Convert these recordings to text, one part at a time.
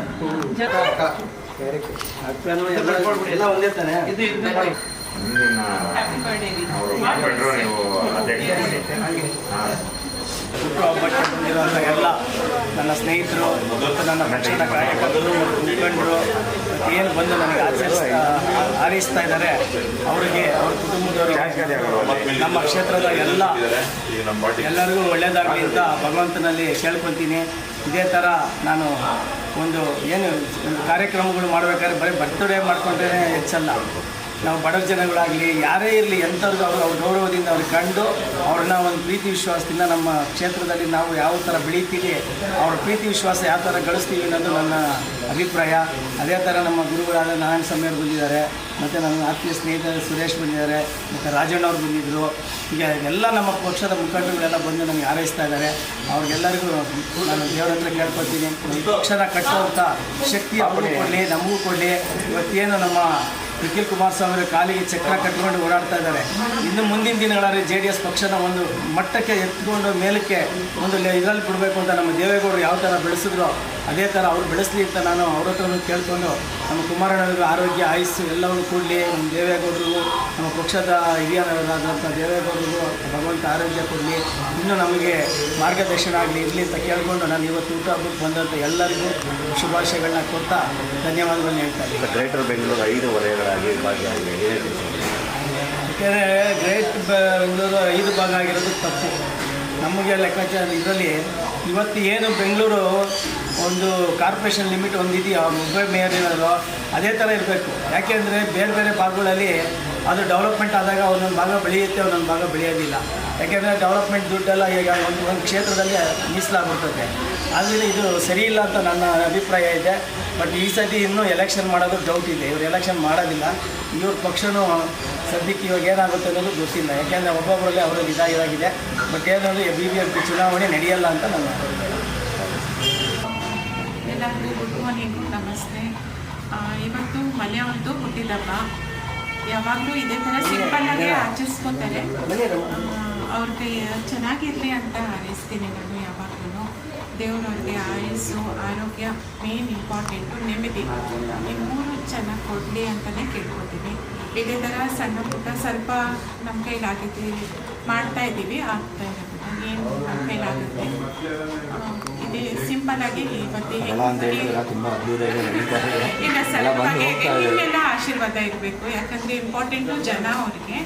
ಹುಟ್ಟು ಎಲ್ಲ ನನ್ನ ಸ್ನೇಹಿತರು ನನ್ನ ಮೆಚ್ಚಿನ ಕಾರ್ಯಕರ್ತರು ಮುಖಂಡರು ಏನು ಬಂದು ನನಗೆ ಆಚರಿಸ್ತಾ ಹಾರೈಸ್ತಾ ಇದ್ದಾರೆ ಅವರಿಗೆ ಅವ್ರ ಕುಟುಂಬದವರಿಗೆ ನಮ್ಮ ಕ್ಷೇತ್ರದ ಎಲ್ಲ ಎಲ್ಲರಿಗೂ ಒಳ್ಳೆಯದಾಗಲಿ ಅಂತ ಭಗವಂತನಲ್ಲಿ ಕೇಳ್ಕೊತೀನಿ ಇದೇ ಥರ ನಾನು ಒಂದು ಏನು ಒಂದು ಕಾರ್ಯಕ್ರಮಗಳು ಮಾಡಬೇಕಾದ್ರೆ ಬರೀ ಬರ್ತಡೇ ಮಾಡ್ಕೊಂಡ್ರೆ ಹೆಚ್ಚಲ್ಲ. ನಾವು ಬಡ ಜನಗಳಾಗಲಿ, ಯಾರೇ ಇರಲಿ, ಎಂಥವ್ರಿಗೂ ಅವರು ಅವ್ರ ಗೌರವದಿಂದ ಅವ್ರು ಕಂಡು ಅವ್ರನ್ನ ಒಂದು ಪ್ರೀತಿ ವಿಶ್ವಾಸದಿಂದ ನಮ್ಮ ಕ್ಷೇತ್ರದಲ್ಲಿ ನಾವು ಯಾವ ಥರ ಬೆಳಿತೀವಿ, ಅವ್ರ ಪ್ರೀತಿ ವಿಶ್ವಾಸ ಯಾವ ಥರ ಗಳಿಸ್ತೀವಿ ಅನ್ನೋದು ನನ್ನ ಅಭಿಪ್ರಾಯ. ಅದೇ ಥರ ನಮ್ಮ ಗುರುಗಳಾದ ನಾರಾಯಣ ಸ್ವಾಮಿಯವ್ರು ಬಂದಿದ್ದಾರೆ, ಮತ್ತು ನನ್ನ ಆತ್ಮೀಯ ಸ್ನೇಹಿತರು ಸುರೇಶ್ ಬಂದಿದ್ದಾರೆ, ಮತ್ತು ರಾಜಣ್ಣ ಅವರು ಬಂದಿದ್ದರು ಈಗ ಎಲ್ಲ ನಮ್ಮ ಪಕ್ಷದ ಮುಖಂಡರುಗಳೆಲ್ಲ ಬಂದು ನಮಗೆ ಹಾರೈಸ್ತಾ ಇದ್ದಾರೆ. ಅವ್ರಿಗೆಲ್ಲರಿಗೂ ನಾನು ದೇವರ ಹತ್ರ ಕೇಳ್ಕೊತೀನಿ ಈ ಪಕ್ಷನ ಕಟ್ಟುವಂಥ ಶಕ್ತಿ ಅವ್ರಿಗೆ ಕೊಡಲಿ, ನಮಗೂ ಕೊಡಲಿ. ಇವತ್ತೇನು ನಮ್ಮ ನಿಖಿಲ್ ಕುಮಾರಸ್ವಾಮಿ ಅವರು ಕಾಲಿಗೆ ಚಕ್ರ ಕಟ್ಟಿಕೊಂಡು ಓಡಾಡ್ತಾ ಇದ್ದಾರೆ. ಇನ್ನು ಮುಂದಿನ ದಿನಗಳಲ್ಲಿ ಜೆ ಡಿ ಎಸ್ ಪಕ್ಷನ ಒಂದು ಮಟ್ಟಕ್ಕೆ ಎತ್ಕೊಂಡು ಮೇಲಕ್ಕೆ ಒಂದು ಇದರಲ್ಲಿ ಬಿಡಬೇಕು ಅಂತ ನಮ್ಮ ದೇವೇಗೌಡರು ಯಾವ ಥರ ಬೆಳೆಸಿದ್ರು ಅದೇ ಥರ ಅವ್ರು ಬೆಳೆಸಲಿ ಅಂತ ನಾನು ಅವ್ರ ಹತ್ರನೂ ಕೇಳ್ಕೊಂಡು ನಮ್ಮ ಕುಮಾರಣ್ಣವ್ರಿಗೆ ಆರೋಗ್ಯ, ಆಯಸ್ಸು ಎಲ್ಲವನ್ನು ಕೂಡಲಿ ನಮ್ಮ ದೇವೇಗೌಡರಿಗೂ, ನಮ್ಮ ಪಕ್ಷದ ಹಿರಿಯರಾದಂಥ ದೇವೇಗೌಡರಿಗೂ ಭಗವಂತ ಆರೋಗ್ಯ ಕೊಡಲಿ ಇನ್ನೂ ನಮಗೆ ಮಾರ್ಗದರ್ಶನ ಆಗಲಿ ಇರಲಿ ಅಂತ ಕೇಳಿಕೊಂಡು ನಾನು ಇವತ್ತು ಊಟ ಹಬ್ಬಕ್ಕೆ ಬಂದಂಥ ಎಲ್ಲರಿಗೂ ಶುಭಾಶಯಗಳನ್ನ ಕೊಡ್ತಾ ಧನ್ಯವಾದಗಳನ್ನ ಹೇಳ್ತಾ ಇದ್ದೀನಿ. ಗ್ರೇಟರ್ ಬೆಂಗಳೂರು ಐದು ವಲಯಗಳಾಗಿ ಭಾಗಿಯಾಗಿದೆ? ಯಾಕೆಂದರೆ ಗ್ರೇಟ್ ಬೆಂಗಳೂರು ಐದು ಭಾಗ ಆಗಿರೋದು ತಪ್ಪು. ನಮಗೆ ಲೆಕ್ಕಾಚಾರ ಇದರಲ್ಲಿ ಇವತ್ತು ಏನು ಬೆಂಗಳೂರು ಒಂದು ಕಾರ್ಪೊರೇಷನ್ ಲಿಮಿಟ್ ಒಂದಿದೆಯೋ? ಮುಂಬೈ ಮೇಯರ್ ಇರೋದು ಅದೇ ಥರ ಇರಬೇಕು. ಯಾಕೆಂದರೆ ಬೇರೆ ಬೇರೆ ಭಾಗಗಳಲ್ಲಿ ಅದು ಡೆವಲಪ್ಮೆಂಟ್ ಆದಾಗ ಒಂದೊಂದು ಭಾಗ ಬೆಳೆಯುತ್ತೆ, ಒಂದೊಂದು ಭಾಗ ಬೆಳೆಯೋದಿಲ್ಲ. ಯಾಕೆಂದರೆ ಡೆವಲಪ್ಮೆಂಟ್ ದುಡ್ಡೆಲ್ಲ ಈಗ ಒಂದು ಒಂದು ಕ್ಷೇತ್ರದಲ್ಲಿ ಮೀಸಲಾಗ್ಬಿಡ್ತದೆ. ಆದರೆ ಇದು ಸರಿ ಇಲ್ಲ ಅಂತ ನನ್ನ ಅಭಿಪ್ರಾಯ ಇದೆ. ಬಟ್ ಈ ಸತಿ ಇನ್ನೂ ಎಲೆಕ್ಷನ್ ಮಾಡೋದು ಡೌಟ್ ಇದೆ. ಇವರು ಎಲೆಕ್ಷನ್ ಮಾಡೋದಿಲ್ಲ. ಇವ್ರ ಪಕ್ಷನೂ ಸದ್ಯಕ್ಕೆ ಇವಾಗ ಏನಾಗುತ್ತೆ ಅನ್ನೋದು ಗೊತ್ತಿಲ್ಲ. ಯಾಕೆಂದರೆ ಒಬ್ಬೊಬ್ಬರಲ್ಲಿ ಅವರಲ್ಲಿ ಇದಾಗಿದೆ. ಬಟ್ ಏನಂದರೆ ಬಿ ಬಿ ಎಂ ಪಿ ಚುನಾವಣೆ ನಡೆಯಲ್ಲ ಅಂತ ನನ್ನ ಎಲ್ಲರಿಗೂ ಗುಡ್ ಮಾರ್ನಿಂಗ್ ನಮಸ್ತೆ. ಇವತ್ತು ಮನೆಯವ್ರದ್ದು ಹುಟ್ಟಿದಪ್ಪ ಯಾವಾಗಲೂ ಇದೇ ಥರ ಸಿಂಪಲ್ಲಾಗಿ ಆಚರಿಸ್ಕೋತಾರೆ. ಅವ್ರಿಗೆ ಚೆನ್ನಾಗಿರಲಿ ಅಂತ ಹಾರೈಸ್ತೀನಿ ನಾನು ಯಾವಾಗಲೂ ದೇವರವ್ರಿಗೆ ಆಯಸ್ಸು, ಆರೋಗ್ಯ ಮೇನ್ ಇಂಪಾರ್ಟೆಂಟು ನೆಮ್ಮದಿ. ಈ ಮೂರು ಚೆನ್ನಾಗಿ ಕೊಡಲಿ ಅಂತಲೇ ಕೇಳ್ಕೊತೀನಿ. ಇದೇ ಥರ ಸಣ್ಣ ಪುಟ್ಟ ಸ್ವಲ್ಪ ನಮ್ಮ ಕೈಲಾಗುತ್ತೆ. ಮಾಡ್ತಾ ಇದ್ದೀವಿ ಆಗ್ತಾ ಇರೋದು ಏನು ನಮ್ಮ ಕೈಲಾಗುತ್ತೆ. ಇದೇ ಇದು ಸಿಂಪಲ್ ಆಗಿ ಇವತ್ತು ಇದೆ ನಿಮ್ಮೆಲ್ಲ ಆಶೀರ್ವಾದ ಇರಬೇಕು. ಯಾಕಂದ್ರೆ ಇಂಪಾರ್ಟೆಂಟು ಜನ ಅವ್ರಿಗೆ.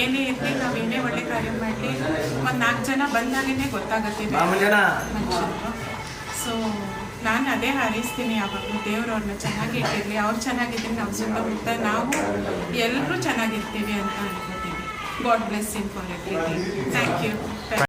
ಏನೇ ಇರಲಿ ನಾವು ಏನೇ ಒಳ್ಳೆ ಕಾರ್ಯ ಮಾಡಲಿ ಒಂದು ನಾಲ್ಕು ಜನ ಬಂದಾಗೇ ಗೊತ್ತಾಗತ್ತೆ. ಮನುಷ್ಯರು ಸೊ ನಾನು ಅದೇ ಹಾರೈಸ್ತೀನಿ ಯಾವಾಗಲೂ ದೇವ್ರು ಅವ್ರನ್ನ ಚೆನ್ನಾಗಿ ಇಟ್ಟಿರಲಿ, ಅವ್ರು ಚೆನ್ನಾಗಿದ್ರೆ ನಮ್ಮ ಸುತ್ತಮುತ್ತ ನಾವು ಎಲ್ಲರೂ ಚೆನ್ನಾಗಿರ್ತೀವಿ ಅಂತ ಅನ್ಕೋತೀವಿ God bless in for everything. Thank you.